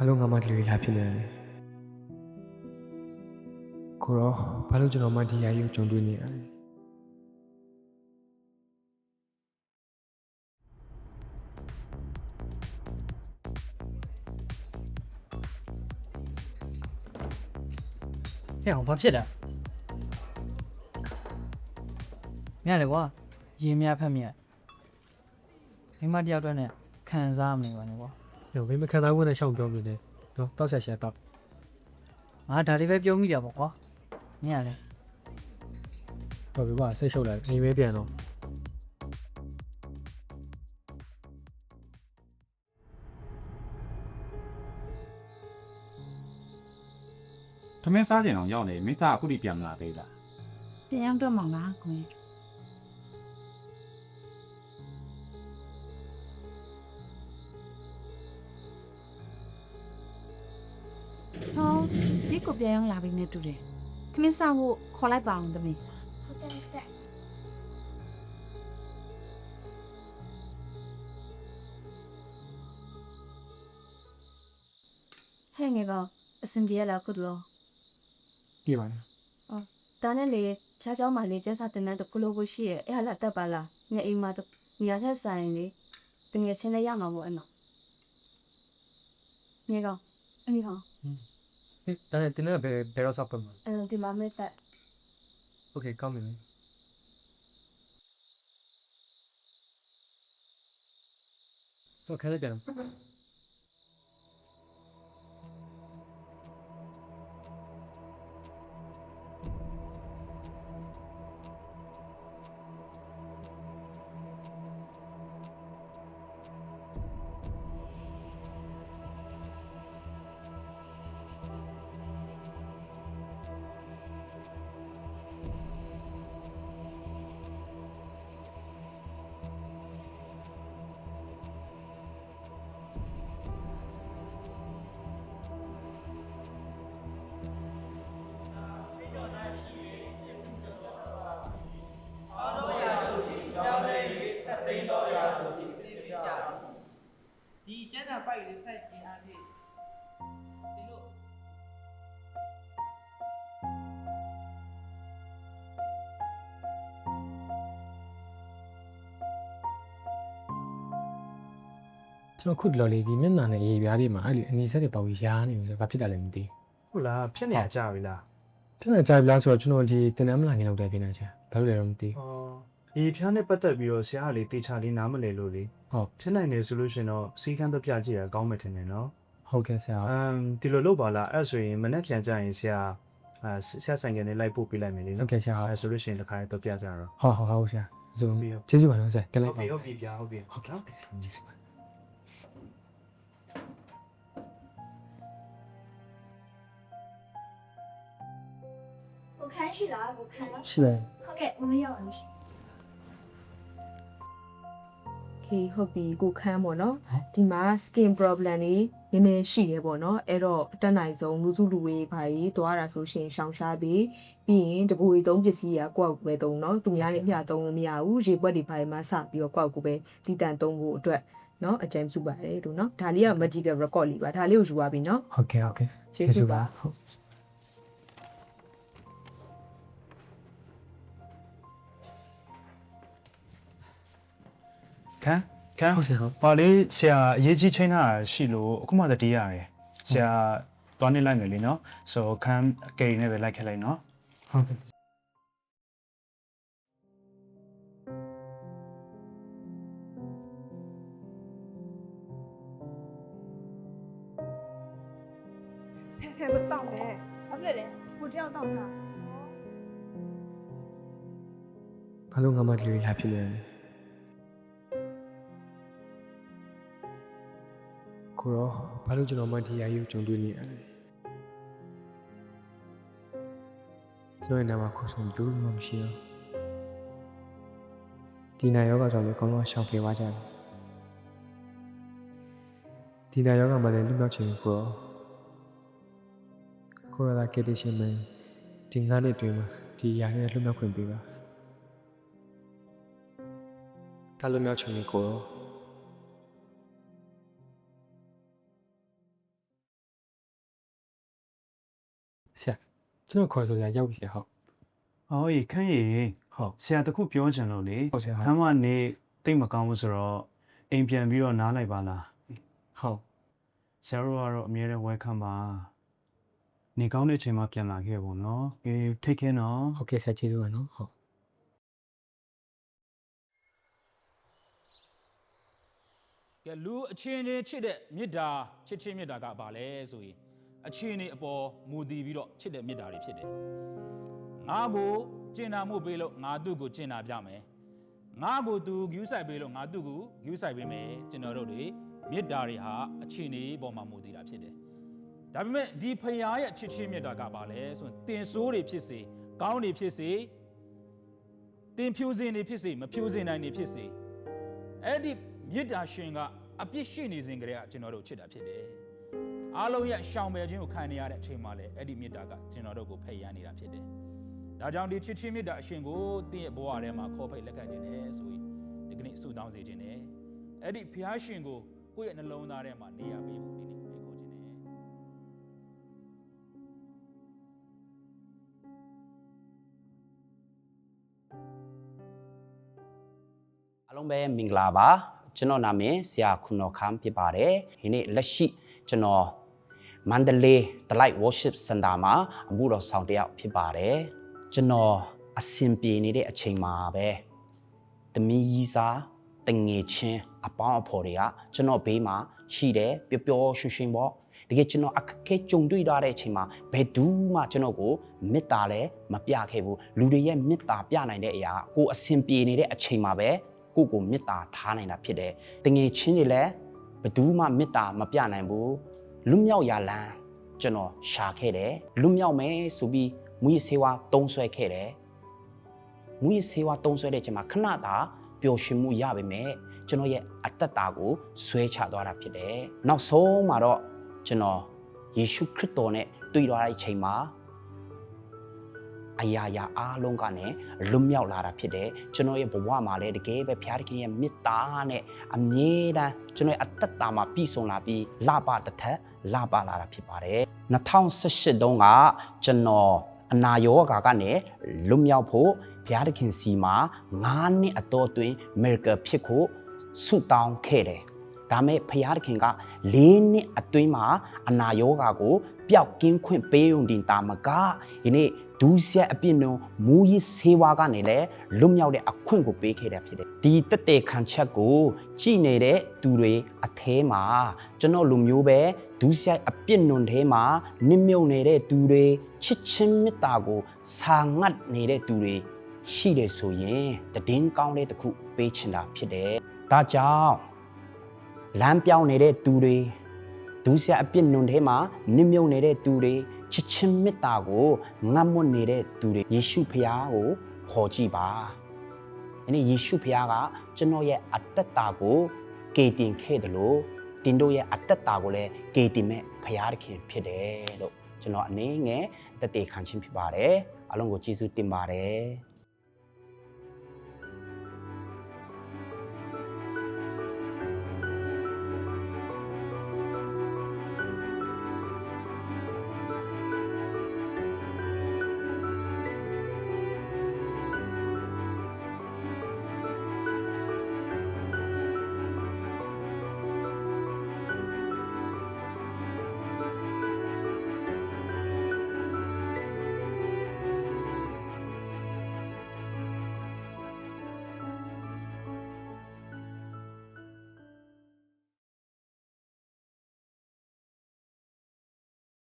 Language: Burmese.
ဘာလို့ငါမှဒီလိုလာဖြစ်နေရလဲကိုရောဘာလို့ကျွန်တော်မှဒီရာကြီးကိုကြုံတွေ့နေရလဲဟဲ့အောင်ဘာဖြစ်တာမြရတယ်ကွာရင်များဖက်မြက်မိမတယောက်တည်းနဲ့ခံစားမနေပါနဲ့ကွာ။ ညမင်းမခံစားဘူးနဲ့ရှောင်းပြောမနေနဲ့။နော်တောက်ဆက်ဆက်တောက်ငါဒါလေးပဲပြောမိတာပေါ့ကွာမြရလေ။တော်ပြီကွာစိတ်ရှုပ်လိုက်အိမ်မဲပြန်တော့သမင်းစားကျင်အောင်ရောက်နေမိသားအခုထိပြန်မလာသေးလားပြန်ရောက်တော့မှာလားကိုယ် ကိုပြန်ရောက်လာပြီနဲ့တူတယ်ခမင်းဆောင်ဖို့ခေါ်လိုက်ပါအောင်သမီး ဟုတ်ကဲ့ဟုတ်ကဲ့ ဟဲ့ငယ်ကောင်အစင်ပြေလာခုလော ပြေးပါလား ဒါနဲ့လေဖြားเจ้าမလေးကျက်စာတင်တဲ့တကူလို့ရှိရဲ့အဲ့ဟာလာတက်ပါလားငယ်အိမ်မှာတော့နေရာထက်ဆိုင်လေတငယ်ချင်းလည်းရမှာပေါ့အဲ့နော်ငယ်ကောင်အမေကောင် ။ဟေး ဒါနဲ့တင်းနဲ့ဘယ်ဘယ်တော့ဆောက်ပတ်မှာအဲဒီမှာမဲ့တက်။ Okay ကောင်းပြီ။တော့ခဲလိုက်ပြန် ပိုက်လေးဖက်ခြင်းအဖြစ်ဒီလိုကျွန်တော်ခုတလော်လေးဒီမျက်နှာနဲ့ရေပြားလေးမှာအဲ့လိုအနီဆက်တွေပေါ့ကြီးရားနေပြီ။ဘာဖြစ်တာလဲမသိဟုတ်လားဖြစ်နေရကြပြီလား။ဖြစ်နေကြပြီလားဆိုတော့ကျွန်တော်ဒီတင်တန်းမလာခင်လောက်တည်းဖြစ်နေချာ။ဘာလို့လဲတော့မသိဩ ဒီဖျားနဲ့ပတ်သက်ပြီးတော့ဆရာကလေတေချာလေးနားမလည်လို့လေ။ဟုတ်ဖြစ်နိုင်တယ်ဆိုလို့ရှင်တော့စီကန်းတော့ပြကြည့်ရကောင်းမယ်ထင်တယ်နော်ဟုတ်ကဲ့ဆရာအမ်ဒီလိုလုပ်ပါလားအဲ့ဆိုရင်မနေ့ပြန်ကြရင်ဆရာအာဆရာဆိုင်ကနေလိုက်ပို့ပေးလိုက်မယ်လေဟုတ်နော်ကဲ့ဆရာအဲ့ဆိုလို့ရှင်တစ်ခါတော့ပြကြရတော့ဟုတ်ဟုတ်ဟုတ်ဆရာ။ဆိုပြီးရောကျေးဇူးပါနော်ဆရာ။ပြန်လိုက်ဟုတ်ပါပြီဟုတ်ပြီဗျာဟုတ်ပြီဟုတ်ကဲ့ဟုတ်ကဲ့ ကျေးဇူးပါကိုခန်းရှိလားကိုခန်းနော်ရှိတယ်ဟုတ်ကဲ့မမရောက် အောင်ရှိခေဟုတ်ပြီကိုခမ်းပေါ့နော်ဒီမှာ skin problem တွေနည်းနည်းရှိရဲပေါ့နော်အဲ့တော့အတက်နိုင်ဆုံးလူစုလူဝေးဘာကြီးသွားတာဆိုရှင်ရှောင်ရှားပြီးပြီးရင်တပူရီသုံးပစ္စည်းကကိုယ့်အကူပဲသုံးနော်သူများလည်းမျှသုံးလို့မရဘူးရေပွက်တွေဘာတွေမှစပြီးတော့ကိုယ့်အကူပဲတည်တံ့သုံးဖို့အတွက်နော်အကြံပြုပါတယ်လို့နော်ဒါလေးက magical record လေးပါဒါလေးကိုယူပါပြီနော်ဟုတ်ကဲ့ဟုတ်ကဲ့ကျေးဇူးပါဟုတ် ခန်းခန်းဟုတ်ဆရာဟုတ်ပါလေဆရာအရေးကြီးချင်းတာရှိလို့အခုမှတတိရတယ်ဆရာသွားနေလိုက်မယ်လေနော်ဆိုခန်းအကိနဲ့ပဲလိုက်ခဲ့လိုက်နော်ဟုတ်ကဲ့ဟဲ့ဟဲ့မတောက်နဲ့ဘာဖြစ်လဲကိုတယောက်တောက်တာဘာလို့ငါမှဒီလိုလာဖြစ်နေရလဲ ကိုရောဘာလို့ကျွန်တော်မှဒီရာကြီးကိုကြုံတွေ့နေရလဲကျွန်တော်ရဲ့နာမခေါ်ဆုံးသူမှမရှိတော့ဒီနာယောဂကြောင့်လည်းအကောင်းဆုံးရှောင်ပြေသွားကြတယ်ဒီနာယောဂမှလည်းလွတ်မြောက်ချင်ဘူးကိုရောကိုရတာကက်တရှင်မင်းဒီငါးနှစ်တွင်မှာဒီຢာနဲ့လွတ်မြောက်ခွင့်ပေးပါဒါလွတ်မြောက်ချင်နေကိုရော ကျွန်တော်ခေါ်ဆိုရရောက်ပြီဆရာဟုတ်။အော်ရေခန့်ရေဟုတ်ဆရာတခုပြောချင်လို့လေဟုတ်ဆရာခမ်းမနေတိတ်မကောင်းဘူးဆိုတော့အိမ်ပြန်ပြီးတော့နားလိုက်ပါလားဟုတ်။ဆရာတို့ကတော့အမြဲတမ်း welcome ပါ။နေကောင်းတဲ့အချိန်မှပြန်လာခဲ့ပါတော့။အေး take care နော်ဟုတ်ကဲ့ဆရာကျေးဇူးပါနော်ဟုတ်ကဲလူအချင်းချင်းချစ်တဲ့မေတ္တာချစ်ချင်းမေတ္တာကဘာလဲဆိုရင် အချင်းချင်းအပေါ်မူတည်ပြီးတော့ချစ်တဲ့မေတ္တာတွေဖြစ်တယ်ငါကိုကျင်နာမှုပေးလို့ငါသူ့ကိုကျင်နာပြမယ်ငါကိုသူဂယူးဆိုင်ပေးလို့ငါသူ့ကိုဂယူးဆိုင်ပေးမယ်ကျွန်တော်တို့တွေမေတ္တာတွေဟာအချင်းတွေပေါ်မှာမူတည်တာဖြစ်တယ်ဒါပေမဲ့ဒီဖရာရဲ့ချစ်ချင်းမေတ္တာကဘာလဲဆိုရင်တင်ဆိုးတွေဖြစ်စေကောင်းတွေဖြစ်စေတင်ဖြူစင်တွေဖြစ်စေမဖြူစင်နိုင်တွေဖြစ်စေအဲ့ဒီမေတ္တာရှင်ကအပြစ်ရှိနေစဉ်ကတည်းကကျွန်တော်တို့ချစ်တာဖြစ်တယ်။ အားလုံးရဲ့ရှောင်ပယ်ခြင်းကိုခံနေရတဲ့အချိန်မှာလည်းအဲ့ဒီမေတ္တာကကျွန်တော်တို့ကိုဖယ်ရန်နေတာဖြစ်တယ်။ဒါကြောင့်ဒီချစ်ချင်းမေတ္တာအရှင်ကိုတင်းရဲ့ဘဝထဲမှာခေါ်ဖိတ်လက်ခံခြင်းနဲ့ဆိုရင်ဒီကနေ့ဆုတောင်းစေခြင်းနဲ့အဲ့ဒီဘုရားရှင်ကိုကိုယ့်ရဲ့နှလုံးသားထဲမှာနေရာပေးဖို့ဒီနေ့ဖိတ်ခေါ်ခြင်းနဲ့အားလုံးပဲမင်္ဂလာပါကျွန်တော်နာမည်ဆရာခုနော်ခမ်ဖြစ်ပါတယ်ဒီနေ့လက်ရှိကျွန်တော် မန္တလေး Delight Worship Center မှာအမှုတော်ဆောင်တစ်ယောက်ဖြစ်ပါတယ်ကျွန်တော်အဆင်ပြေနေတဲ့အချိန်မှာပဲတမီးကြီးစားတငယ်ချင်းအပေါင်းအဖော်တွေကကျွန်တော်ဘေးမှာရှိတယ်ပျော်ပျော်ရွှင်ရွှင်ပေါ့တကယ်ကျွန်တော်အခက်အခဲကြုံတွေ့ရတဲ့အချိန်မှာဘယ်သူမှကျွန်တော်ကိုမေတ္တာလည်းမပြခဲ့ဘူးလူတွေရဲ့မေတ္တာပြနိုင်တဲ့အရာကကိုယ်အဆင်ပြေနေတဲ့အချိန်မှာပဲကိုယ့်ကိုမေတ္တာထားနိုင်တာဖြစ်တယ်။တငယ်ချင်းတွေလည်းဘယ်သူမှမေတ္တာမပြနိုင်ဘူး။ လွတ်မြောက်ရာလမ်းကျွန်တော်ရှာခဲ့တယ်။လွတ်မြောက်မယ်ဆိုပြီးမူရစေဝါတုံးဆွဲခဲ့တယ်။မူရစေဝါတုံးဆွဲတဲ့အချိန်မှာခဏတာပျော်ရွှင်မှုရပါမယ်။ကျွန်တော်ရဲ့အတ္တတာကိုဆွဲချသွားတာဖြစ်တယ်။နောက်ဆုံးမှာတော့ကျွန်တော်ယေရှုခရစ်တော်နဲ့တွေ့တော့တဲ့အချိန်မှာအရာရာအားလုံးကနေလွတ်မြောက်လာတာဖြစ်တယ်ကျွန်တော်ရဲ့ဘဝမှာလည်းတကယ်ပဲဘုရားသခင်ရဲ့မေတ္တာနဲ့အမြဲတမ်းကျွန်တော်ရဲ့အသက်တာမှာပြည့်စုံလာပြီးလပတစ်ထက် လပလာတာဖြစ်ပါတယ်2018တုန်းကကျွန်တော်အနာရောဂါကနေလွတ်မြောက်ဖို့ဘုရားသခင်စီမှာ9နှစ်အတော်အတွင်း miracle ဖြစ်ဖို့ဆုတောင်းခဲ့တယ်ဒါမဲ့ဘုရားသခင်က၄နှစ်အတွင်းမှာအနာရောဂါကိုပျောက်ကင်းခွင့်ပေးုံတင်တာမကဒီနေ့ ဒူးဆက်အပြစ်နှုံမူရစ်ဆေးဝါးကနေလည်းလွတ်မြောက်တဲ့အခွင့်ကိုပေးခဲ့တာဖြစ်တယ်ဒီတက်တဲ့ခံချက်ကိုကြည်နေတဲ့သူတွေအแทမှာကျွန်တော်လူမျိုးပဲဒူးဆက်အပြစ်နှုံထဲမှာနစ်မြုပ်နေတဲ့သူတွေချစ်ချင်းမေတ္တာကိုစာငတ်နေတဲ့သူတွေရှိတယ်ဆိုရင်တည်င်းကောင်းတဲ့တစ်ခုပေးချင်တာဖြစ်တယ်ဒါကြောင့်လမ်းပြောင်းနေတဲ့သူတွေဒုစရအပြစ်နုံထဲမှာနစ်မြုပ်နေတဲ့သူတွေ ချစ်ချင်းမေတ္တာကိုငတ်မွတ်နေတဲ့သူတွေယေရှုဖခင်ကိုခေါ်ကြည့်ပါ။ဒီနေ့ယေရှုဖခင်ကကျွန်တော်ရဲ့အတ္တတာကိုကေတင်ခဲ့တယ်လို့တင်တို့ရဲ့အတ္တတာကိုလည်းကေတင်မဲ့ဖခင်သခင်ဖြစ်တယ်လို့ကျွန်တော်အနေငယ်တည်တည်ခံချင်းဖြစ်ပါတယ်။အလုံးကိုကျေးဇူးတင်ပါတယ်။